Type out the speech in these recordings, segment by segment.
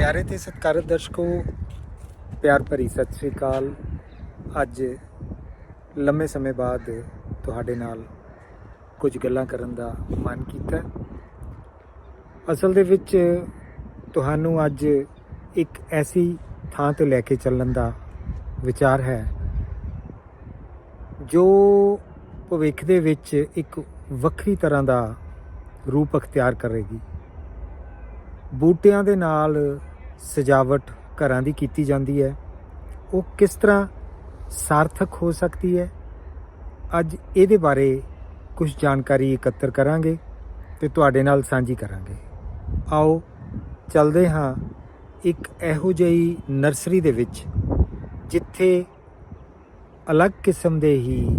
ਪਿਆਰੇ ਤੇ ਸਤਿਕਾਰਤ ਦਰਸ਼ਕੋ, ਪਿਆਰ ਭਰੀ ਸਤਿ ਸ੍ਰੀ ਅਕਾਲ। ਅੱਜ ਲੰਮੇ ਸਮੇਂ ਬਾਅਦ ਤੁਹਾਡੇ ਨਾਲ ਕੁਝ ਗੱਲਾਂ ਕਰਨ ਦਾ ਮਨ ਕੀਤਾ। ਅਸਲ ਦੇ ਵਿੱਚ ਤੁਹਾਨੂੰ ਅੱਜ ਇੱਕ ਐਸੀ ਥਾਂ ਤੇ ਲੈ ਕੇ ਚੱਲਣ ਦਾ ਵਿਚਾਰ ਹੈ, ਜੋ ਭਵਿੱਖ ਦੇ ਵਿੱਚ ਇੱਕ ਵੱਖਰੀ ਤਰ੍ਹਾਂ ਦਾ ਰੂਪ ਅਖਤਿਆਰ ਕਰੇਗੀ। ਬੂਟਿਆਂ ਦੇ ਨਾਲ ਸਜਾਵਟ ਘਰਾਂ ਦੀ ਕੀਤੀ ਜਾਂਦੀ ਹੈ। ਉਹ ਕਿਸ ਤਰ੍ਹਾਂ ਸਾਰਥਕ ਹੋ ਸਕਦੀ ਹੈ? ਅੱਜ ਇਹਦੇ ਬਾਰੇ ਕੁਝ ਜਾਣਕਾਰੀ ਇਕੱਤਰ ਕਰਾਂਗੇ ਤੇ ਤੁਹਾਡੇ ਨਾਲ ਸਾਂਝੀ ਕਰਾਂਗੇ। ਆਓ ਚੱਲਦੇ ਹਾਂ ਇੱਕ ਇਹੋ ਜਿਹੀ ਨਰਸਰੀ ਦੇ ਵਿੱਚ, ਜਿੱਥੇ ਅਲੱਗ ਕਿਸਮ ਦੇ ਹੀ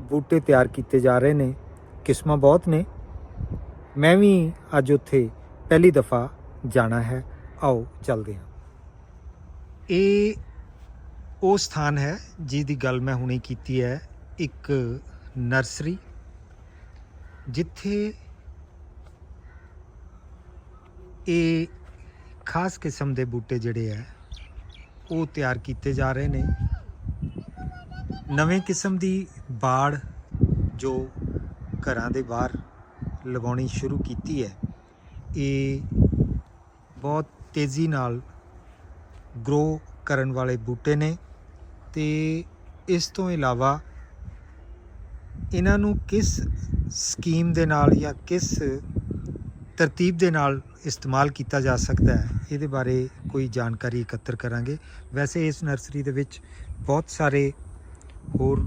ਬੂਟੇ ਤਿਆਰ ਕੀਤੇ ਜਾ ਰਹੇ ਨੇ। ਕਿਸਮਾਂ ਬਹੁਤ ਨੇ। ਮੈਂ ਵੀ ਅੱਜ ਉੱਥੇ ਪਹਿਲੀ ਦਫਾ ਜਾਣਾ ਹੈ। ਆਓ ਚੱਲਦੇ ਹਾਂ। ਇਹ ਉਹ ਸਥਾਨ ਹੈ ਜਿਹਦੀ ਗੱਲ ਮੈਂ ਹੁਣੇ ਕੀਤੀ ਹੈ, ਇੱਕ ਨਰਸਰੀ, ਜਿੱਥੇ ਇਹ ਖਾਸ ਕਿਸਮ ਦੇ ਬੂਟੇ ਜਿਹੜੇ ਹੈ, ਉਹ ਤਿਆਰ ਕੀਤੇ ਜਾ ਰਹੇ ਨੇ। ਨਵੇਂ ਕਿਸਮ ਦੀ ਬਾੜ ਜੋ ਘਰਾਂ ਦੇ ਬਾਹਰ ਲਗਾਉਣੀ ਸ਼ੁਰੂ ਕੀਤੀ ਹੈ, ਇਹ ਬਹੁਤ ਤੇਜ਼ੀ ਨਾਲ ਗਰੋ ਕਰਨ ਵਾਲੇ ਬੂਟੇ ਨੇ ਤੇ ਇਸ ਤੋਂ ਇਲਾਵਾ ਇਹਨਾਂ ਨੂੰ ਕਿਸ ਸਕੀਮ ਦੇ ਨਾਲ ਜਾਂ ਕਿਸ ਤਰਤੀਬ ਦੇ ਨਾਲ ਇਸਤੇਮਾਲ ਕੀਤਾ ਜਾ ਸਕਦਾ ਹੈ, ਇਹਦੇ ਬਾਰੇ ਕੋਈ ਜਾਣਕਾਰੀ ਇਕੱਤਰ ਕਰਾਂਗੇ। ਵੈਸੇ ਇਸ ਨਰਸਰੀ ਦੇ ਵਿੱਚ ਬਹੁਤ ਸਾਰੇ ਹੋਰ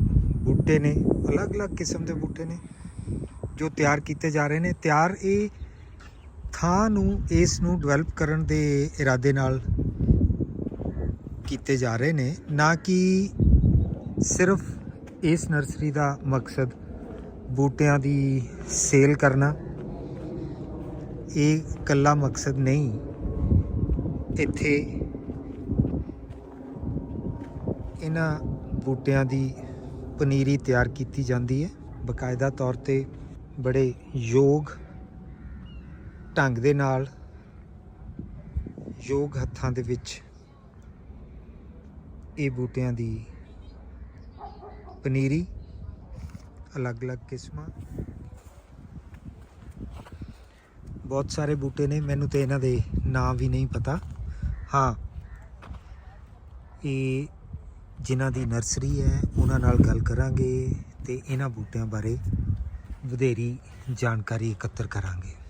ਬੂਟੇ ਨੇ, ਅਲੱਗ-ਅਲੱਗ ਕਿਸਮ ਦੇ ਬੂਟੇ ਨੇ ਜੋ ਤਿਆਰ ਕੀਤੇ ਜਾ ਰਹੇ ਨੇ। ਤਿਆਰ ਇਹ ਥਾਂ ਨੂੰ ਇਸ ਨੂੰ ਡਿਵੈਲਪ ਕਰਨ ਦੇ ਇਰਾਦੇ ਨਾਲ ਕੀਤੇ ਜਾ ਰਹੇ ਨੇ, ਨਾ ਕਿ ਸਿਰਫ ਇਸ ਨਰਸਰੀ ਦਾ ਮਕਸਦ ਬੂਟਿਆਂ ਦੀ ਸੇਲ ਕਰਨਾ। ਇਹ ਇਕੱਲਾ ਮਕਸਦ ਨਹੀਂ, ਇੱਥੇ ਇਹਨਾਂ ਬੂਟਿਆਂ ਦੀ ਪਨੀਰੀ ਤਿਆਰ ਕੀਤੀ ਜਾਂਦੀ ਹੈ। ਬਕਾਇਦਾ ਤੌਰ ਤੇ ਬੜੇ ਯੋਗ ਢੰਗ ਦੇ ਨਾਲ ਯੋਗ ਹੱਥਾਂ ਦੇ ਵਿੱਚ ਇਹ ਬੂਟਿਆਂ ਦੀ ਪਨੀਰੀ, ਅਲੱਗ-ਅਲੱਗ ਕਿਸਮਾਂ। ਬਹੁਤ ਸਾਰੇ ਬੂਟੇ ਨੇ, ਮੈਨੂੰ ਤੇ ਇਹਨਾਂ ਦੇ ਨਾਮ ਵੀ ਨਹੀਂ ਪਤਾ। ਹਾਂ, ਇਹ ਜਿਨ੍ਹਾਂ ਦੀ ਨਰਸਰੀ ਹੈ, ਉਹਨਾਂ ਨਾਲ ਗੱਲ ਕਰਾਂਗੇ ਤੇ ਇਹਨਾਂ ਬੂਟਿਆਂ ਬਾਰੇ ਵਧੇਰੀ ਜਾਣਕਾਰੀ ਇਕੱਤਰ ਕਰਾਂਗੇ।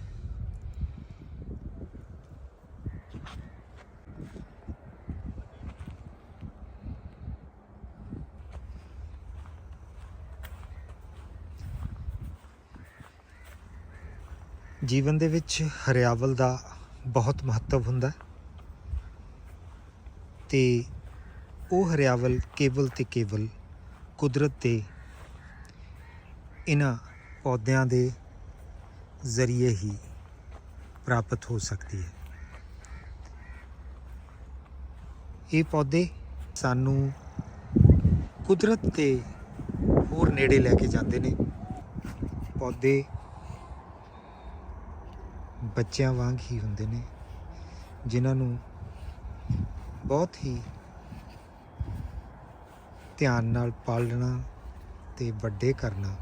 ਜੀਵਨ ਦੇ ਵਿੱਚ ਹਰਿਆਵਲ ਦਾ ਬਹੁਤ ਮਹੱਤਵ ਹੁੰਦਾ ਹੈ। ਤੇ ਉਹ ਹਰਿਆਵਲ ਕੇਵਲ ਤੇ ਕੇਵਲ ਕੁਦਰਤ ਦੇ ਇਹਨਾਂ ਪੌਦਿਆਂ ਦੇ ਜ਼ਰੀਏ ਹੀ ਪ੍ਰਾਪਤ ਹੋ ਸਕਦੀ ਹੈ। ਇਹ ਪੌਦੇ ਸਾਨੂੰ ਕੁਦਰਤ ਦੇ ਹੋਰ ਨੇੜੇ ਲੈ ਕੇ ਜਾਂਦੇ ਨੇ। ਪੌਦੇ ਬੱਚਿਆਂ ਵਾਂਗ ਹੀ ਹੁੰਦੇ ਨੇ, ਜਿਨ੍ਹਾਂ ਨੂੰ ਬਹੁਤ ਹੀ ਧਿਆਨ ਨਾਲ ਪਾਲਣਾ ਤੇ ਵੱਡੇ ਕਰਨਾ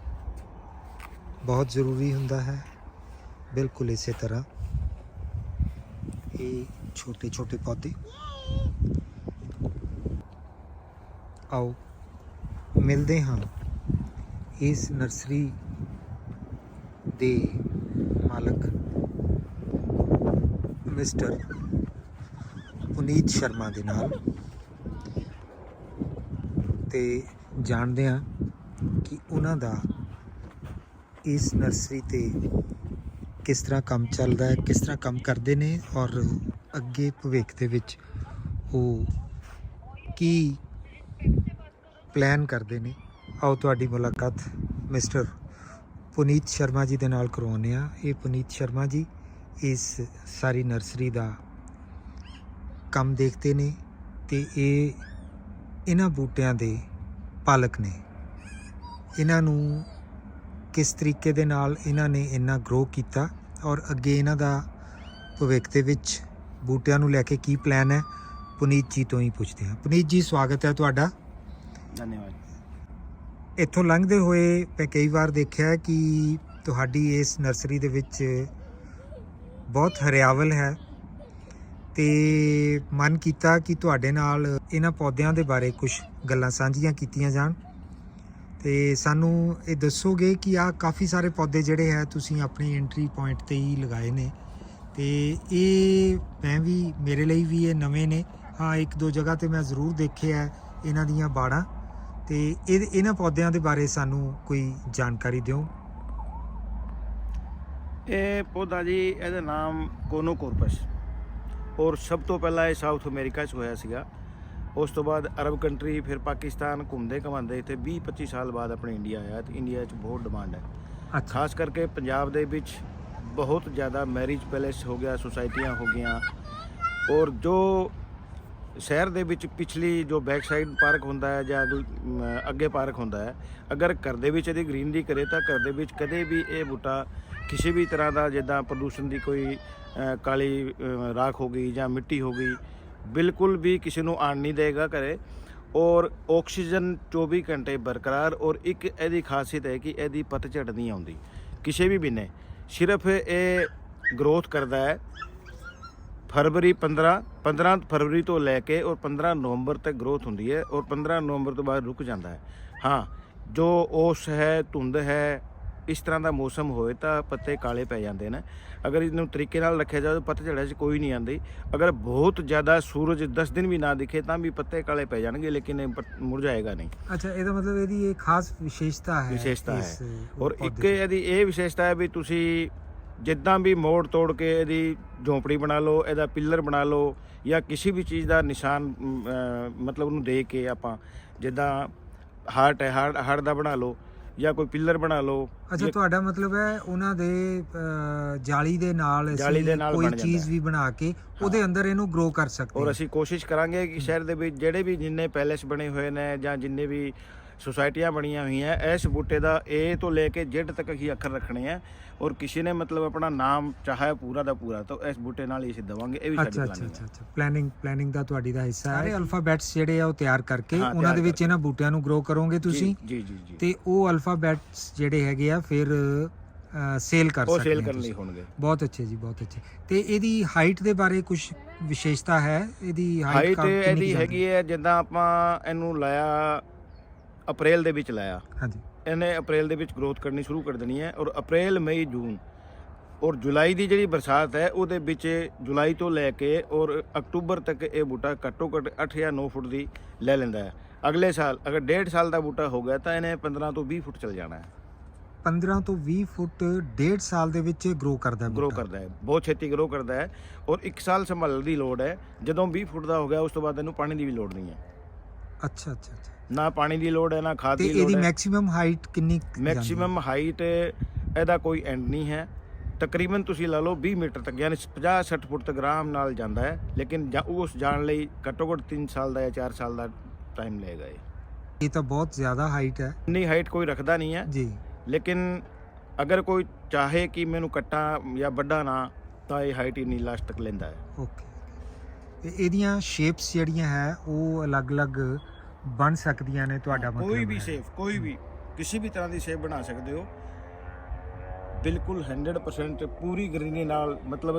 ਬਹੁਤ ਜ਼ਰੂਰੀ ਹੁੰਦਾ ਹੈ। ਬਿਲਕੁਲ ਇਸੇ ਤਰ੍ਹਾਂ ਇਹ ਛੋਟੇ ਛੋਟੇ ਪੌਦੇ। ਆਓ ਮਿਲਦੇ ਹਾਂ ਇਸ ਨਰਸਰੀ ਦੇ ਮਾਲਕ ਮਿਸਟਰ ਪੁਨੀਤ ਸ਼ਰਮਾ ਦੇ ਨਾਲ। ਤੇ ਜਾਣਦੇ ਹਾਂ ਕਿ ਉਹਨਾਂ ਦਾ ਇਸ ਨਰਸਰੀ ਤੇ ਕਿਸ ਤਰ੍ਹਾਂ ਕੰਮ ਚੱਲਦਾ ਹੈ, ਕਿਸ ਤਰ੍ਹਾਂ ਕੰਮ ਕਰਦੇ ਨੇ ਔਰ ਅੱਗੇ ਭਵਿੱਖ ਦੇ ਵਿੱਚ ਉਹ ਕੀ ਪਲਾਨ ਕਰਦੇ ਨੇ। ਆਓ ਤੁਹਾਡੀ ਮੁਲਾਕਾਤ ਮਿਸਟਰ ਪੁਨੀਤ ਸ਼ਰਮਾ ਜੀ ਦੇ ਨਾਲ ਕਰਵਾਉਂਦੇ ਆ ਇਹ ਪੁਨੀਤ ਸ਼ਰਮਾ ਜੀ ਇਸ ਸਾਰੀ ਨਰਸਰੀ ਦਾ ਕੰਮ ਦੇਖਦੇ ਨੇ ਤੇ ਇਹ ਇਹਨਾਂ ਬੂਟਿਆਂ ਦੇ ਪਾਲਕ ਨੇ। ਇਹਨਾਂ ਨੂੰ ਕਿਸ ਤਰੀਕੇ ਦੇ ਨਾਲ ਇਹਨਾਂ ਨੇ ਇੰਨਾ ਗਰੋ ਕੀਤਾ ਔਰ ਅੱਗੇ ਇਹਨਾਂ ਦਾ ਭਵਿੱਖ ਦੇ ਵਿੱਚ ਬੂਟਿਆਂ ਨੂੰ ਲੈ ਕੇ ਕੀ ਪਲਾਨ ਹੈ ਪੁਨੀਤ ਜੀ ਤੋਂ ਹੀ ਪੁੱਛਦੇ ਹਾਂ। ਪੁਨੀਤ ਜੀ ਸਵਾਗਤ ਹੈ ਤੁਹਾਡਾ। ਧੰਨਵਾਦ ਇੱਥੋਂ ਲੰਘਦੇ ਹੋਏ ਮੈਂ ਕਈ ਵਾਰ ਦੇਖਿਆ ਕਿ ਤੁਹਾਡੀ ਇਸ ਨਰਸਰੀ ਦੇ ਵਿੱਚ ਬਹੁਤ ਹਰਿਆਵਲ ਹੈ ਤੇ ਮਨ ਕੀਤਾ ਕਿ ਤੁਹਾਡੇ ਨਾਲ ਇਹਨਾਂ ਪੌਦਿਆਂ ਦੇ ਬਾਰੇ ਕੁਝ ਗੱਲਾਂ ਸਾਂਝੀਆਂ ਕੀਤੀਆਂ ਜਾਣ। ਤੇ ਸਾਨੂੰ ਇਹ ਦੱਸੋਗੇ ਕਿ ਆ ਕਾਫੀ ਸਾਰੇ ਪੌਦੇ ਜਿਹੜੇ ਹੈ, ਤੁਸੀਂ ਆਪਣੇ ਐਂਟਰੀ ਪੁਆਇੰਟ ਤੇ ਹੀ ਲਗਾਏ ਨੇ। ਤੇ ਇਹ ਮੈਂ ਵੀ, ਮੇਰੇ ਲਈ ਵੀ ਇਹ ਨਵੇਂ ਨੇ। ਹਾਂ, ਇੱਕ ਦੋ ਜਗ੍ਹਾ ਤੇ ਮੈਂ ਜ਼ਰੂਰ ਦੇਖਿਆ ਇਹਨਾਂ ਦੀਆਂ ਬਾੜਾਂ। ਤੇ ਇਹ, ਇਹਨਾਂ ਪੌਦਿਆਂ ਦੇ ਬਾਰੇ ਸਾਨੂੰ ਕੋਈ ਜਾਣਕਾਰੀ ਦਿਓ। ਇਹ ਪੌਦਾ ਜੀ ਇਹਦਾ ਨਾਮ ਕੋਨੋਕੋਰਪਸ ਔਰ ਸਭ ਤੋਂ ਪਹਿਲਾਂ ਇਹ ਸਾਊਥ ਅਮਰੀਕਾ 'ਚ ਹੋਇਆ ਸੀਗਾ। ਉਸ ਤੋਂ ਬਾਅਦ ਅਰਬ ਕੰਟਰੀ ਫਿਰ ਪਾਕਿਸਤਾਨ ਘੁੰਮਦੇ ਘਮਾਉਂਦੇ ਇੱਥੇ 20 25 ਸਾਲ ਬਾਅਦ ਆਪਣੇ ਇੰਡੀਆ ਆਇਆ ਤੇ ਇੰਡੀਆ 'ਚ ਬਹੁਤ ਡਿਮਾਂਡ ਹੈ। ਖਾਸ ਕਰਕੇ ਪੰਜਾਬ ਦੇ ਵਿੱਚ ਬਹੁਤ ਜ਼ਿਆਦਾ ਮੈਰਿਜ ਪੈਲੇਸ ਹੋ ਗਿਆ ਸੁਸਾਇਟੀਆਂ ਹੋ ਗਈਆਂ। ਔਰ ਜੋ ਸ਼ਹਿਰ ਦੇ ਵਿੱਚ ਪਿਛਲੀ ਜੋ ਬੈਕ ਸਾਈਡ ਪਾਰਕ ਹੁੰਦਾ ਹੈ ਜਾਂ ਅੱਗੇ ਪਾਰਕ ਹੁੰਦਾ ਹੈ ਅਗਰ ਘਰ ਦੇ ਵਿੱਚ ਇਹਦੀ ਗ੍ਰੀਨਰੀ ਕਰੇ ਤਾਂ ਘਰ ਦੇ ਵਿੱਚ ਕਦੇ ਵੀ ਇਹ ਬੂਟਾ ਕਿਸੇ ਵੀ ਤਰ੍ਹਾਂ ਦਾ ਜਿੱਦਾਂ ਪ੍ਰਦੂਸ਼ਣ ਦੀ ਕੋਈ ਕਾਲੀ ਰਾਖ ਹੋ ਗਈ ਜਾਂ ਮਿੱਟੀ ਹੋ ਗਈ, ਬਿਲਕੁਲ ਵੀ ਕਿਸੇ ਨੂੰ ਆਣ ਨਹੀਂ ਦੇਗਾ ਘਰੇ। ਔਰ ਆਕਸੀਜਨ 24 ਘੰਟੇ ਬਰਕਰਾਰ ਔਰ ਇੱਕ ਇਹਦੀ ਖਾਸੀਅਤ ਹੈ ਕਿ ਇਹਦੀ ਪਤਝੜ ਨਹੀਂ ਆਉਂਦੀ, ਕਿਸੇ ਵੀ ਮਹੀਨੇ। ਸਿਰਫ ਇਹ ਗਰੋਥ ਕਰਦਾ ਹੈ ਫਰਵਰੀ 15 15 ਫਰਵਰੀ ਤੋਂ ਲੈ ਕੇ ਔਰ 15 ਨਵੰਬਰ ਤੱਕ ਗਰੋਥ ਹੁੰਦੀ ਹੈ ਔਰ 15 ਨਵੰਬਰ ਤੋਂ ਬਾਅਦ ਰੁਕ ਜਾਂਦਾ ਹੈ। ਹਾਂ, ਜੋ ਓਸ ਹੈ, ਧੁੰਦ ਹੈ ਇਸ ਤਰ੍ਹਾਂ ਦਾ ਮੌਸਮ ਹੋਏ ਤਾਂ ਪੱਤੇ ਕਾਲੇ ਪੈ ਜਾਂਦੇ ਨੇ ਅਗਰ ਇਹਨੂੰ ਤਰੀਕੇ ਨਾਲ ਰੱਖਿਆ ਜਾਵੇ ਤਾਂ ਪਤਝੜਾਂ 'ਚ ਕੋਈ ਨਹੀਂ ਆਉਂਦੀ ਅਗਰ ਬਹੁਤ ਜ਼ਿਆਦਾ ਸੂਰਜ 10 ਦਿਨ ਵੀ ਨਾ ਦਿਖੇ ਤਾਂ ਵੀ ਪੱਤੇ ਕਾਲੇ ਪੈ ਜਾਣਗੇ ਲੇਕਿਨ ਇਹ ਪੱਤ- ਮੁਰਝਾਏਗਾ ਨਹੀਂ ਅੱਛਾ ਇਹਦਾ ਮਤਲਬ ਇਹਦੀ ਇਹ ਖਾਸ ਵਿਸ਼ੇਸ਼ਤਾ ਹੈ ਵਿਸ਼ੇਸ਼ਤਾ ਹੈ। ਔਰ ਇੱਕ। ਇਹਦੀ ਇਹ ਵਿਸ਼ੇਸ਼ਤਾ ਹੈ ਵੀ ਤੁਸੀਂ ਜਿੱਦਾਂ ਵੀ ਮੋੜ ਤੋੜ ਕੇ ਇਹਦੀ ਝੌਂਪੜੀ ਬਣਾ ਲਓ ਇਹਦਾ ਪਿੱਲਰ ਬਣਾ ਲਓ ਜਾਂ ਕਿਸੇ ਵੀ ਚੀਜ਼ ਦਾ ਨਿਸ਼ਾਨ ਮਤਲਬ ਉਹਨੂੰ ਦੇ ਕੇ ਆਪਾਂ ਜਿੱਦਾਂ ਹਾਰਟ ਹੈ ਹਾਰਟ ਹਾਰਟ ਦਾ ਬਣਾ ਲਓ ਜਾਂ ਕੋਈ ਪਿੱਲਰ ਬਣਾ ਲਓ ਅੱਛਾ ਤੁਹਾਡਾ ਮਤਲਬ ਹੈ ਉਹਨਾਂ ਦੇ ਜਾਲੀ ਦੇ ਨਾਲ ਅਸੀਂ ਕੋਈ ਚੀਜ਼। ਵੀ ਬਣਾ ਕੇ ਉਹਦੇ ਅੰਦਰ ਇਹਨੂੰ ਗਰੋ ਕਰ ਸਕਦੇ ਔਰ ਅਸੀਂ ਕੋਸ਼ਿਸ਼ ਕਰਾਂਗੇ ਕਿ ਸ਼ਹਿਰ ਦੇ ਵਿੱਚ ਜਿਹੜੇ ਵੀ ਜਿੰਨੇ ਪੈਲੇਸ ਬਣੇ ਹੋਏ ਨੇ ਜਾਂ ਜਿੰਨੇ ਵੀ ਸੁਸਾਇਟੀਆਂ ਬਣੀਆਂ ਹੋਈਆਂ ਇਸ ਬੂਟੇ ਦਾ ਏ ਤੋਂ ਲੈ ਕੇ ਜੈਡ ਤੱਕ ਹੀ ਅੱਖਰ ਰੱਖਣੇ ਆ। ਔਰ ਕਿਸੇ ਨੇ ਮਤਲਬ ਆਪਣਾ ਨਾਮ ਚਾਹਿਆ ਪੂਰਾ ਦਾ ਪੂਰਾ ਤਾਂ ਇਸ ਬੂਟੇ ਨਾਲ ਹੀ ਅਸੀਂ ਦਵਾਂਗੇ ਇਹ ਵੀ ਸਾਡੀ ਅੱਛਾ ਅੱਛਾ ਅੱਛਾ ਪਲੈਨਿੰਗ ਪਲੈਨਿੰਗ ਦਾ ਤੁਹਾਡੀ ਦਾ ਹਿੱਸਾ ਹੈ। ਅਲਫਾਬੈਟਸ ਜਿਹੜੇ ਆ ਉਹ ਤਿਆਰ ਕਰਕੇ ਉਹਨਾਂ ਦੇ ਵਿੱਚ। ਇਹਨਾਂ ਬੂਟਿਆਂ ਨੂੰ ਗਰੋ ਕਰੋਗੇ ਤੁਸੀਂ? ਜੀ ਜੀ ਜੀ। ਤੇ ਉਹ ਅਲਫਾਬੈਟਸ ਜਿਹੜੇ ਹੈਗੇ ਆ ਫਿਰ ਸੇਲ ਕਰ ਉਹ ਸਕਦੇ ਸੇਲ ਹੋ ਕਰਨ ਲਈ ਤੁਸੀਂ। ਹੋਣਗੇ। ਬਹੁਤ ਅੱਛੇ ਜੀ ਬਹੁਤ ਅੱਛੇ। ਤੇ ਇਹਦੀ ਹਾਈਟ ਦੇ ਬਾਰੇ ਕੁਝ ਵਿਸ਼ੇਸ਼ਤਾ ਹੈ? ਇਹਦੀ ਹਾਈਟ ਇਹਦੀ ਹੈਗੀ ਹੈ ਜਿੱਦਾਂ ਆਪਾਂ ਇਹਨੂੰ ਲਾਇਆ ਅਪ੍ਰੈਲ ਦੇ ਵਿੱਚ ਲਾਇਆ। ਹਾਂਜੀ। ਇਹਨੇ ਅਪ੍ਰੈਲ ਦੇ ਵਿੱਚ ਗਰੋਥ ਕਰਨੀ ਸ਼ੁਰੂ ਕਰ ਦੇਣੀ ਹੈ ਔਰ ਅਪ੍ਰੈਲ ਮਈ ਜੂਨ ਔਰ ਜੁਲਾਈ ਦੀ ਜਿਹੜੀ ਬਰਸਾਤ ਹੈ ਉਹਦੇ ਵਿੱਚ ਜੁਲਾਈ ਤੋਂ ਲੈ ਕੇ ਔਰ ਅਕਤੂਬਰ ਤੱਕ ਇਹ ਬੂਟਾ ਘੱਟੋ ਘੱਟ 8 ਜਾਂ 9 ਫੁੱਟ ਦੀ ਲੈ ਲੈਂਦਾ ਹੈ। ਅਗਲੇ ਸਾਲ ਅਗਰ ਡੇਢ ਸਾਲ ਦਾ ਬੂਟਾ ਹੋ ਗਿਆ ਤਾਂ ਇਹਨੇ 15 ਤੋਂ 20 ਫੁੱਟ ਚਲ ਜਾਣਾ ਹੈ। 15 ਤੋਂ 20 ਫੁੱਟ ਡੇਢ ਸਾਲ ਦੇ ਵਿੱਚ ਗਰੋ ਕਰਦਾ ਹੈ ਗਰੋ। ਕਰਦਾ ਹੈ ਬਹੁਤ ਛੇਤੀ ਗਰੋ ਕਰਦਾ ਹੈ ਔਰ 1 ਸਾਲ ਸੰਭਾਲਣ ਦੀ ਲੋੜ ਹੈ। ਜਦੋਂ 20 ਫੁੱਟ ਦਾ ਹੋ ਗਿਆ ਉਸ ਤੋਂ ਬਾਅਦ ਇਹਨੂੰ ਪਾਣੀ ਦੀ ਵੀ ਲੋੜ ਨਹੀਂ ਹੈ। ਅੱਛਾ ਅੱਛਾ ਅੱਛਾ। ਨਾ ਪਾਣੀ ਦੀ ਲੋੜ ਹੈ ਨਾ ਖਾਦ ਤੇ ਦੀ ਲੋੜ ਇਹਦੀ ਹੈ। ਮੈਕਸਿਮਮ ਹਾਈਟ ਕਿੰਨੀ ਕੁ ਜਾਂਦੀ ਹੈ? ਮੈਕਸਿਮਮ ਹਾਈਟ ਇਹਦਾ ਕੋਈ ਐਂਡ ਨਹੀਂ ਹੈ। ਤਕਰੀਬਨ ਤੁਸੀਂ ਲਾ ਲਓ 20 ਮੀਟਰ ਤੱਕ ਯਾਨੀ 50 60 ਫੁੱਟ ਤੱਕ ਆਰਾਮ ਨਾਲ ਜਾਂਦਾ ਹੈ ਲੇਕਿਨ ਜਾ- ਉਸ ਜਾਣ ਲਈ ਘੱਟੋ ਘੱਟ 3 ਸਾਲ ਦਾ ਜਾਂ 4 ਸਾਲ ਦਾ ਟਾਈਮ ਲਏਗਾ ਇਹ। ਇਹ ਤਾਂ ਬਹੁਤ ਜ਼ਿਆਦਾ ਹਾਈਟ ਹੈ। ਇੰਨੀ ਹਾਈਟ ਕੋਈ ਰੱਖਦਾ ਨਹੀਂ ਹੈ। ਜੀ। ਲੇਕਿਨ ਅਗਰ ਕੋਈ ਚਾਹੇ ਕਿ ਮੈਨੂੰ ਕੱਟਾਂ ਜਾਂ ਵੱਡਾ ਨਾ ਤਾਂ ਇਹ ਹਾਈਟ ਇੰਨੀ ਲਾਸਟ ਤੱਕ ਲੈਂਦਾ ਹੈ। ਓਕੇ ਤੇ ਇਹਦੀਆਂ ਸ਼ੇਪਸ ਜਿਹੜੀਆਂ ਹੈ ਉਹ ਅਲੱਗ-ਅਲੱਗ ਬਣ ਸਕਦੀਆਂ ਨੇ ਤੁਹਾਡਾ ਮਤਲਬ ਕੋਈ ਵੀ ਸ਼ੇਪ ਕੋਈ ਵੀ ਕਿਸੇ ਵੀ ਤਰ੍ਹਾਂ ਦੀ ਸ਼ੇਪ ਬਣਾ ਸਕਦੇ ਹੋ। ਬਿਲਕੁਲ 100% ਪੂਰੀ ਗ੍ਰੀਨਰੀ ਨਾਲ ਮਤਲਬ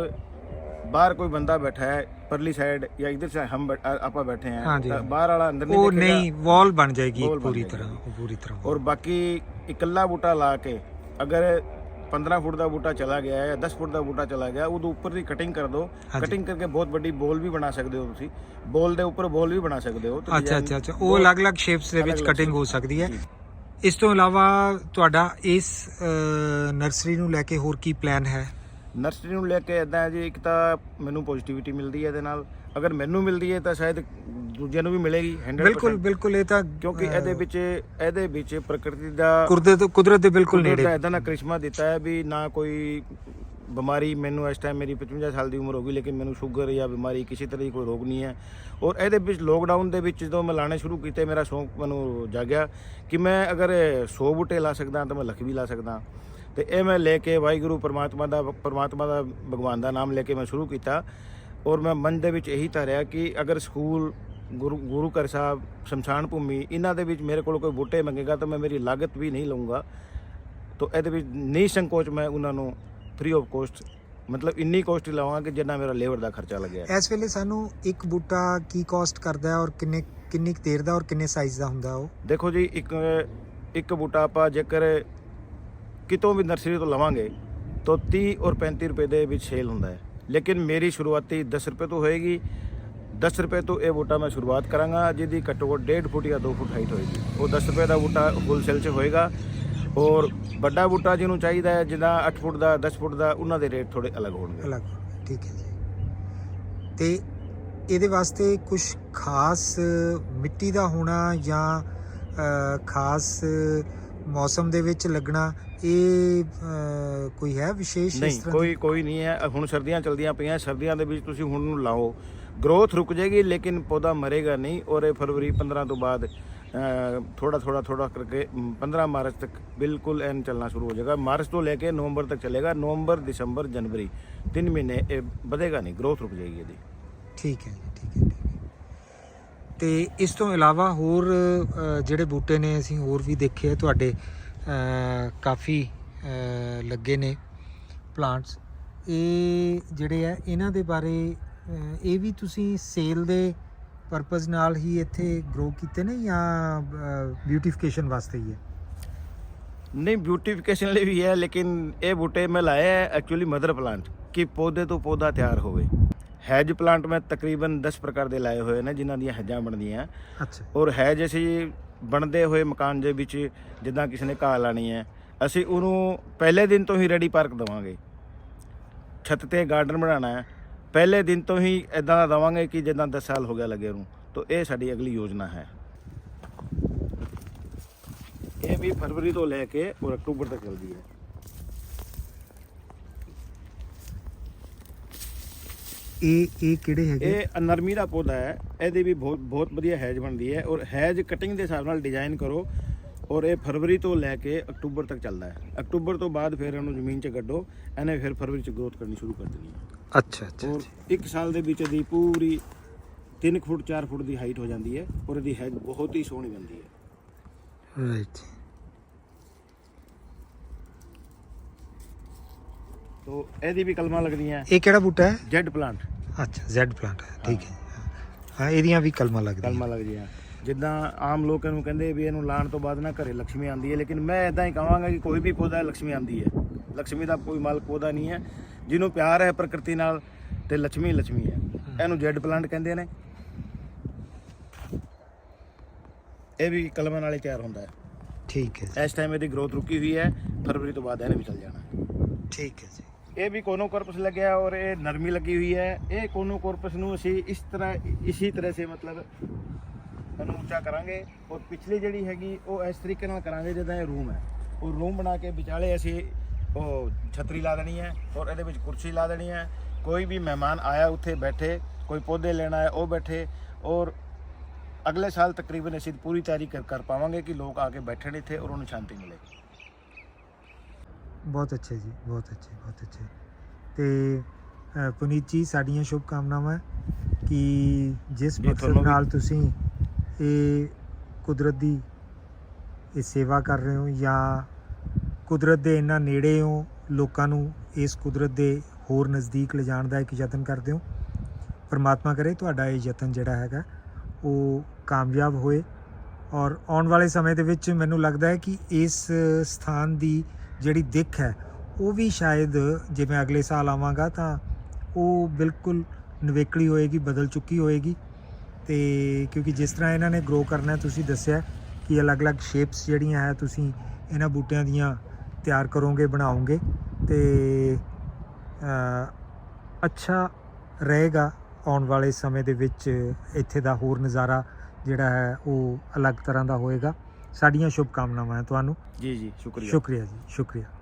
ਬਾਹਰ ਕੋਈ ਬੰਦਾ ਬੈਠਾ ਹੈ ਪਰਲੀ ਸਾਈਡ ਜਾਂ ਇਧਰ ਸਾਈਡ ਹਮ ਆਪਾਂ ਬੈਠੇ ਹਾਂ ਬਾਹਰ ਵਾਲਾ ਅੰਦਰ ਨਹੀਂ ਉਹ ਨਹੀਂ ਵਾਲ ਬਣ ਜਾਏਗੀ ਪੂਰੀ ਤਰ੍ਹਾਂ ਪੂਰੀ ਤਰ੍ਹਾਂ। ਔਰ ਬਾਕੀ ਇਕੱਲਾ ਬੂਟਾ ਲਾ ਕੇ ਅਗਰ 15 ਫੁੱਟ ਦਾ ਬੂਟਾ ਚਲਾ ਗਿਆ ਹੈ ਜਾਂ 10 ਫੁੱਟ ਦਾ ਬੂਟਾ ਚਲਾ ਗਿਆ ਉਹਦੇ ਉੱਪਰ ਦੀ ਕਟਿੰਗ ਕਰ ਦਿਓ। ਕਟਿੰਗ ਕਰਕੇ ਬਹੁਤ ਵੱਡੀ ਬੋਲ ਵੀ ਬਣਾ ਸਕਦੇ ਹੋ ਤੁਸੀਂ ਬੋਲ ਦੇ ਉੱਪਰ ਬੋਲ ਵੀ ਬਣਾ ਸਕਦੇ ਹੋ ਅੱਛਾ ਅੱਛਾ ਅੱਛਾ ਉਹ ਅਲੱਗ-ਅਲੱਗ ਸ਼ੇਪਸ ਦੇ ਵਿੱਚ ਕਟਿੰਗ ਹੋ। ਸਕਦੀ ਹੈ। ਇਸ ਤੋਂ ਇਲਾਵਾ ਤੁਹਾਡਾ ਇਸ ਨਰਸਰੀ ਨੂੰ ਲੈ ਕੇ ਹੋਰ ਕੀ ਪਲਾਨ ਹੈ ਨਰਸਰੀ ਨੂੰ ਲੈ ਕੇ ਇਦਾਂ ਹੈ ਜੀ ਇੱਕ ਤਾਂ ਮੈਨੂੰ ਪੋਜ਼ਿਟਿਵਿਟੀ ਮਿਲਦੀ ਹੈ ਇਹਦੇ ਨਾਲ। ਅਗਰ ਮੈਨੂੰ ਮਿਲਦੀ ਹੈ ਤਾਂ ਸ਼ਾਇਦ ਦੂਜਿਆਂ ਨੂੰ ਵੀ ਮਿਲੇਗੀ 100% ਬਿਲਕੁਲ ਬਿਲਕੁਲ ਇਹ ਤਾਂ ਕਿਉਂਕਿ ਇਹਦੇ ਵਿੱਚ ਇਹਦੇ ਵਿੱਚ ਪ੍ਰਕਿਰਤੀ ਦਾ ਕੁਦਰਤ ਕੁਦਰਤ ਦੇ ਬਿਲਕੁਲ ਨੇੜੇ। ਇਦਾਂ ਦਾ ਕ੍ਰਿਸ਼ਮਾ ਦਿੱਤਾ ਹੈ ਵੀ ਨਾ ਕੋਈ ਬਿਮਾਰੀ ਮੈਨੂੰ ਇਸ ਟਾਈਮ ਮੇਰੀ 55 ਸਾਲ ਦੀ ਉਮਰ ਹੋ ਗਈ ਲੇਕਿਨ ਮੈਨੂੰ ਸ਼ੂਗਰ ਜਾਂ ਬਿਮਾਰੀ ਕਿਸੇ ਤਰ੍ਹਾਂ ਦੀ ਕੋਈ ਰੋਗ ਨਹੀਂ ਹੈ। ਔਰ ਇਹਦੇ ਵਿੱਚ ਲੋਕਡਾਊਨ ਦੇ ਵਿੱਚ ਜਦੋਂ ਮੈਂ ਲਾਣੇ ਸ਼ੁਰੂ ਕੀਤੇ ਮੇਰਾ ਸ਼ੌਂਕ ਮੈਨੂੰ ਜਾਗਿਆ ਕਿ ਮੈਂ ਅਗਰ 100 ਬੂਟੇ ਲਾ ਸਕਦਾ ਤਾਂ ਮੈਂ ਲੱਖ ਵੀ ਲਾ ਸਕਦਾ। ਤੇ ਇਹ ਮੈਂ ਲੈ ਕੇ ਵਾਹਿਗੁਰੂ ਪਰਮਾਤਮਾ ਦਾ ਪਰਮਾਤਮਾ ਦਾ ਭਗਵਾਨ ਦਾ ਨਾਮ ਲੈ ਕੇ ਮੈਂ ਸ਼ੁਰੂ ਕੀਤਾ। ਔਰ ਮੈਂ ਮਨ ਦੇ ਵਿੱਚ ਇਹੀ ਧਾਰਿਆ ਕਿ ਅਗਰ ਸਕੂਲ ਗੁਰੂ ਗੁਰੂ ਘਰ ਸਾਹਿਬ ਸ਼ਮਸ਼ਾਨ ਭੂਮੀ ਇਹਨਾਂ ਦੇ ਵਿੱਚ ਮੇਰੇ ਕੋਲ ਕੋਈ ਬੂਟੇ ਮੰਗੇਗਾ ਤਾਂ ਮੈਂ ਮੇਰੀ ਲਾਗਤ ਵੀ ਨਹੀਂ ਲਵਾਂਗਾ ਤਾਂ ਇਹਦੇ ਵਿੱਚ ਨਹੀਂ ਸੰਕੋਚ ਮੈਂ ਉਹਨਾਂ ਨੂੰ ਫ੍ਰੀ ਆਫ ਕੋਸਟ ਮਤਲਬ ਇੰਨੀ ਕੋਸਟ ਲਾਵਾਂਗਾ ਕਿ ਜਿੰਨਾ ਮੇਰਾ ਲੇਬਰ ਦਾ ਖਰਚਾ ਲੱਗਿਆ। ਇਸ ਵੇਲੇ ਸਾਨੂੰ ਇੱਕ ਬੂਟਾ ਕੀ ਕਾਸਟ ਕਰਦਾ ਹੈ ਔਰ ਕਿੰਨੇ ਕਿੰਨੀ ਕੁ ਦੇਰ ਦਾ ਔਰ ਕਿੰਨੇ ਸਾਈਜ਼ ਦਾ ਹੁੰਦਾ ਉਹ? ਦੇਖੋ ਜੀ ਇੱਕ ਇੱਕ ਬੂਟਾ ਆਪਾਂ ਜੇਕਰ ਕਿਤੋਂ ਵੀ ਨਰਸਰੀ ਤੋਂ ਲਵਾਂਗੇ, ਤਾਂ 30 ਔਰ 35 ਰੁਪਏ ਦੇ ਵਿੱਚ ਸੇਲ ਹੁੰਦਾ ਹੈ। ਲੇਕਿਨ ਮੇਰੀ ਸ਼ੁਰੂਆਤੀ 10 ਰੁਪਏ ਤੋਂ ਹੋਏਗੀ। 10 ਰੁਪਏ ਤੋਂ ਇਹ ਬੂਟਾ ਮੈਂ ਸ਼ੁਰੂਆਤ ਕਰਾਂਗਾ, ਜਿਹਦੀ ਘੱਟੋ ਘੱਟ 1.5 ਫੁੱਟ ਜਾਂ 2 ਫੁੱਟ ਹਾਈਟ ਹੋਏਗੀ। ਉਹ 10 ਰੁਪਏ ਦਾ ਬੂਟਾ ਹੋਲਸੇਲ 'ਚ ਹੋਏਗਾ ਔਰ ਵੱਡਾ ਬੂਟਾ ਜਿਹਨੂੰ ਚਾਹੀਦਾ ਹੈ, ਜਿਹਦਾ 8 ਫੁੱਟ ਦਾ 10 ਫੁੱਟ ਦਾ, ਉਹਨਾਂ ਦੇ ਰੇਟ ਥੋੜੇ ਅਲੱਗ ਹੋਣਗੇ। ਅਲੱਗ, ਠੀਕ ਹੈ ਜੀ। ਤੇ ਇਹਦੇ ਵਾਸਤੇ ਕੁਝ ਖਾਸ ਮਿੱਟੀ ਦਾ ਹੋਣਾ ਜਾਂ ਖਾਸ ਮੌਸਮ ਦੇ ਵਿੱਚ ਲੱਗਣਾ ਇਹ ਕੋਈ ਹੈ ਵਿਸ਼ੇਸ਼ ਇਸ ਨਹੀਂ ਤਰ੍ਹਾਂ ਕੋਈ ਕੋਈ ਨਹੀਂ ਹੈ। ਹੁਣ ਸਰਦੀਆਂ ਚਲਦੀਆਂ ਪਈਆਂ ਸਰਦੀਆਂ ਦੇ ਵਿੱਚ ਤੁਸੀਂ ਹੁਣ ਨੂੰ ਲਾਓ। ਗਰੋਥ ਰੁਕ ਜਾਏਗੀ ਲੇਕਿਨ ਪੌਦਾ ਮਰੇਗਾ ਨਹੀਂ। ਔਰ ਇਹ ਫਰਵਰੀ 15 ਤੋਂ ਬਾਅਦ ਥੋੜਾ ਥੋੜਾ ਥੋੜਾ ਕਰਕੇ ਅਮ, 15 ਮਾਰਚ ਤੱਕ ਬਿਲਕੁਲ ਐਨ ਚੱਲਣਾ ਸ਼ੁਰੂ ਹੋ ਜਾਏਗਾ। ਮਾਰਚ ਤੋਂ ਲੈ ਕੇ ਨਵੰਬਰ ਤੱਕ ਚੱਲੇਗਾ। ਨਵੰਬਰ ਦਸੰਬਰ ਜਨਵਰੀ ਤਿੰਨ ਮਹੀਨੇ ਇਹ ਵਧੇਗਾ ਨਹੀਂ। ਗਰੋਥ ਰੁਕ ਜਾਏਗੀ ਇਹਦੀ। ਠੀਕ ਹੈ ਜੀ, ਠੀਕ ਹੈ ਠੀਕ ਹੈ। ਤੇ ਇਸ ਤੋਂ ਇਲਾਵਾ ਹੋਰ ਜਿਹੜੇ ਬੂਟੇ ਨੇ, ਅਸੀਂ ਹੋਰ ਵੀ ਦੇਖੇ ਤੁਹਾਡੇ ਕਾਫੀ ਲੱਗੇ ਨੇ ਪਲਾਂਟਸ। ਇਹ ਜਿਹੜੇ ਆ, ਇਹਨਾਂ ਦੇ ਬਾਰੇ ਇਹ ਵੀ ਤੁਸੀਂ ਸੇਲ ਦੇ ਪਰਪਸ ਨਾਲ ਹੀ ਇੱਥੇ ਗਰੋ ਕੀਤੇ ਨੇ ਜਾਂ ਬਿਊਟੀਫਿਕੇਸ਼ਨ ਵਾਸਤੇ ਹੀ ਹੈ? ਨਹੀਂ ਬਿਊਟੀਫਿਕੇਸ਼ਨ ਲਈ ਵੀ ਹੈ, ਲੇਕਿਨ ਇਹ ਬੂਟੇ ਮੈਂ ਲਾਇਆ ਹੈ ਐਕਚੁਅਲੀ ਮਦਰ ਪਲਾਂਟ ਕਿ ਪੌਦੇ ਤੋਂ ਪੌਦਾ ਤਿਆਰ ਹੋਵੇ। ਹੈਜ ਪਲਾਂਟ ਮੈਂ ਤਕਰੀਬਨ 10 ਪ੍ਰਕਾਰ ਦੇ ਲਾਏ ਹੋਏ ਨੇ ਜਿਨ੍ਹਾਂ ਦੀਆਂ ਹੈਜਾਂ ਬਣਦੀਆਂ। ਅੱਛਾ। ਔਰ ਹੈਜ ਅਸੀਂ ਬਣਦੇ ਹੋਏ ਮਕਾਨ ਦੇ ਵਿੱਚ ਜਿੱਦਾਂ ਕਿਸੇ ਨੇ ਘਾਹ ਲਾਣੀ ਹੈ ਅਸੀਂ ਉਹਨੂੰ ਪਹਿਲੇ ਦਿਨ ਤੋਂ ਹੀ ਰੈਡੀ ਪਾਰਕ ਦਵਾਂਗੇ। ਛੱਤ ਤੇ ਗਾਰਡਨ ਬਣਾਉਣਾ ਹੈ ਪਹਿਲੇ ਦਿਨ ਤੋਂ ਹੀ ਇਦਾਂ ਦਾ ਦਵਾਂਗੇ ਕਿ ਜਿੱਦਾਂ 10 ਸਾਲ ਹੋ ਗਿਆ ਲੱਗੇ ਨੂੰ। ਤਾਂ ਇਹ ਸਾਡੀ ਅਗਲੀ ਯੋਜਨਾ ਹੈ। ਇਹ ਵੀ ਫਰਵਰੀ ਤੋਂ ਲੈ ਕੇ ਔਰ ਅਕਤੂਬਰ ਤੱਕ ਚੱਲਦੀ ਹੈ। ਇਹ ਇਹ ਕਿਹੜੇ ਹੈਗੇ? ਇਹ ਨਰਮੀ ਦਾ ਪੌਦਾ ਹੈ। ਇਹਦੀ ਵੀ ਬਹੁਤ ਬਹੁਤ ਵਧੀਆ ਹੈਜ ਬਣਦੀ ਹੈ ਔਰ ਹੈਜ ਕਟਿੰਗ ਦੇ ਹਿਸਾਬ ਨਾਲ ਡਿਜ਼ਾਈਨ ਕਰੋ ਔਰ ਇਹ ਫਰਵਰੀ ਤੋਂ ਲੈ ਕੇ ਅਕਤੂਬਰ ਤੱਕ ਚੱਲਦਾ ਹੈ। ਅਕਤੂਬਰ ਤੋਂ ਬਾਅਦ ਫਿਰ ਇਹਨੂੰ ਜ਼ਮੀਨ 'ਚ ਗੱਡੋ ਇਹਨੇ ਫਿਰ ਫਰਵਰੀ 'ਚ ਗਰੋਥ ਕਰਨੀ ਸ਼ੁਰੂ ਕਰ ਦੇਣੀ ਹੈ। ਅੱਛਾ ਅੱਛਾ ਔਰ ਇੱਕ ਸਾਲ ਦੇ ਵਿੱਚ ਇਹਦੀ ਪੂਰੀ 3 ਫੁੱਟ 4 ਫੁੱਟ ਦੀ ਹਾਈਟ ਹੋ ਜਾਂਦੀ ਹੈ ਔਰ ਇਹਦੀ ਹੈਜ ਬਹੁਤ ਹੀ ਸੋਹਣੀ ਬਣਦੀ ਹੈ। ਰਾਈਟ ਇਹਦੀ ਵੀ ਕਲਮਾਂ ਲੱਗਦੀਆਂ। ਇਹ ਕਿਹੜਾ ਬੂਟਾ ਹੈ? ਜੈਡ ਪਲਾਂਟ ਅੱਛਾ ਜ਼ੈਡ ਪਲਾਂਟ ਹੈ ਠੀਕ ਹੈ। ਹਾਂ। ਇਹਦੀਆਂ ਵੀ ਕਲਮਾਂ ਲੱਗਦੀਆਂ। ਕਲਮਾਂ ਲੱਗਦੀਆਂ। ਜਿੱਦਾਂ ਆਮ ਲੋਕਾਂ ਨੂੰ ਕਹਿੰਦੇ ਵੀ ਇਹਨੂੰ ਲਾਣ ਤੋਂ ਬਾਅਦ ਨਾ ਘਰੇ ਲక్ష్ਮੀ ਆਉਂਦੀ ਹੈ ਲੇਕਿਨ ਮੈਂ ਇਦਾਂ ਹੀ ਕਹਾਂਗਾ ਕਿ ਕੋਈ ਵੀ ਪੌਦਾ ਲక్ష్ਮੀ ਆਉਂਦੀ ਹੈ। ਲక్ష్ਮੀ ਦਾ ਕੋਈ ਮਾਲਕ ਪੌਦਾ ਨਹੀਂ ਹੈ। ਜਿਹਨੂੰ ਪਿਆਰ ਹੈ ਪ੍ਰਕਿਰਤੀ ਨਾਲ ਤੇ ਲక్ష్ਮੀ ਲక్ష్ਮੀ ਹੈ। ਇਹਨੂੰ ਜੈਡ ਪਲਾਂਟ ਕਹਿੰਦੇ ਨੇ। ਇਹ ਵੀ ਕਲਮਾਂ ਨਾਲ ਹੀ ਤਿਆਰ ਹੁੰਦਾ ਹੈ। ਠੀਕ ਹੈ ਇਸ ਟਾਈਮ ਇਹਦੀ ਗਰੋਥ ਰੁਕੀ ਹੋਈ ਹੈ ਫਰਵਰੀ ਤੋਂ ਬਾਅਦ ਇਹਨੇ ਵੀ ਚੱਲ ਜਾਣਾ। ਠੀਕ ਹੈ ਜੀ। ਇਹ ਵੀ ਕੋਨੋ ਕੋਰਪਸ ਲੱਗਿਆ ਔਰ ਇਹ ਨਰਮੀ ਲੱਗੀ ਹੋਈ ਹੈ। ਇਹ ਕੋਨੋ ਕੋਰਪਸ ਨੂੰ ਅਸੀਂ ਇਸ ਤਰ੍ਹਾਂ, ਇਸੀ ਤਰ੍ਹਾਂ ਸੇ ਮਤਲਬ ਇਹਨੂੰ ਉੱਚਾ ਕਰਾਂਗੇ ਔਰ ਪਿਛਲੀ ਜਿਹੜੀ ਹੈਗੀ, ਉਹ ਇਸ ਤਰੀਕੇ ਨਾਲ ਕਰਾਂਗੇ ਜਿੱਦਾਂ ਇਹ ਰੂਮ ਹੈ। ਉਹ ਰੂਮ ਬਣਾ ਕੇ ਵਿਚਾਲੇ ਅਸੀਂ ਉਹ ਛਤਰੀ ਲਾ ਦੇਣੀ ਹੈ ਔਰ ਇਹਦੇ ਵਿੱਚ ਕੁਰਸੀ ਲਾ ਦੇਣੀ ਹੈ। ਕੋਈ ਵੀ ਮਹਿਮਾਨ ਆਇਆ ਉੱਥੇ ਬੈਠੇ, ਕੋਈ ਪੌਦੇ ਲੈਣਾ ਹੈ ਉਹ ਬੈਠੇ ਔਰ ਅਗਲੇ ਸਾਲ ਤਕਰੀਬਨ ਅਸੀਂ ਪੂਰੀ ਤਿਆਰੀ ਕਰ ਕਰ ਪਾਵਾਂਗੇ ਕਿ ਲੋਕ ਆ ਕੇ ਬੈਠਣ ਇੱਥੇ ਔਰ ਉਹਨੂੰ ਸ਼ਾਂਤੀ ਮਿਲੇ। ਬਹੁਤ ਅੱਛੇ ਜੀ ਬਹੁਤ ਅੱਛੇ ਬਹੁਤ ਅੱਛੇ। ਤੇ ਪੁਨੀਤ ਜੀ ਸਾਡੀਆਂ ਸ਼ੁਭ ਕਾਮਨਾਵਾਂ ਕਿ ਜਿਸ ਮਕਸਦ। ਨਾਲ ਤੁਸੀਂ ਇਹ ਕੁਦਰਤ ਦੀ ਇਹ ਸੇਵਾ ਕਰ ਰਹੇ ਹੋ ਜਾਂ ਕੁਦਰਤ ਦੇ ਇੰਨਾ ਨੇੜੇ ਹੋ ਲੋਕਾਂ ਨੂੰ ਇਸ ਕੁਦਰਤ ਦੇ ਹੋਰ ਨਜ਼ਦੀਕ ਲਿਜਾਣ ਦਾ ਇੱਕ ਯਤਨ ਕਰਦੇ ਹੋ। ਪਰਮਾਤਮਾ ਕਰੇ ਤੁਹਾਡਾ ਇਹ ਯਤਨ ਜਿਹੜਾ ਹੈਗਾ ਉਹ ਕਾਮਯਾਬ ਹੋਏ। ਔਰ ਆਉਣ ਵਾਲੇ ਸਮੇਂ ਦੇ ਵਿੱਚ ਮੈਨੂੰ ਲੱਗਦਾ ਹੈ ਕਿ ਇਸ ਸਥਾਨ ਦੀ ਜਿਹੜੀ ਦਿੱਖ ਹੈ, ਉਹ ਵੀ ਸ਼ਾਇਦ ਜੇ ਮੈਂ ਅਗਲੇ ਸਾਲ ਆਵਾਂਗਾ ਤਾਂ ਉਹ ਬਿਲਕੁਲ ਨਵੇਕਲੀ ਹੋਏਗੀ, ਬਦਲ ਚੁੱਕੀ ਹੋਏਗੀ। ਤੇ ਕਿਉਂਕਿ ਜਿਸ ਤਰ੍ਹਾਂ ਇਹਨਾਂ ਨੇ ਗਰੋ ਕਰਨਾ ਤੁਸੀਂ ਦੱਸਿਆ ਕਿ ਅਲੱਗ-ਅਲੱਗ ਸ਼ੇਪਸ ਜਿਹੜੀਆਂ ਹੈ, ਤੁਸੀਂ ਇਹਨਾਂ ਬੂਟਿਆਂ ਦੀਆਂ ਤਿਆਰ ਕਰੋਗੇ, ਬਣਾਓਗੇ। ਤੇ ਅੱਛਾ ਰਹੇਗਾ ਆਉਣ ਵਾਲੇ ਸਮੇਂ ਦੇ ਵਿੱਚ ਇੱਥੇ ਦਾ ਹੋਰ ਨਜ਼ਾਰਾ ਜਿਹੜਾ ਹੈ, ਉਹ ਅਲੱਗ ਤਰ੍ਹਾਂ ਦਾ ਹੋਏਗਾ। ਸਾਡੀਆਂ ਸ਼ੁਭ ਕਾਮਨਾਵਾਂ ਹੈ ਤੁਹਾਨੂੰ। ਜੀ ਜੀ ਸ਼ੁਕਰੀਆ। ਸ਼ੁਕਰੀਆ ਜੀ ਸ਼ੁਕਰੀਆ।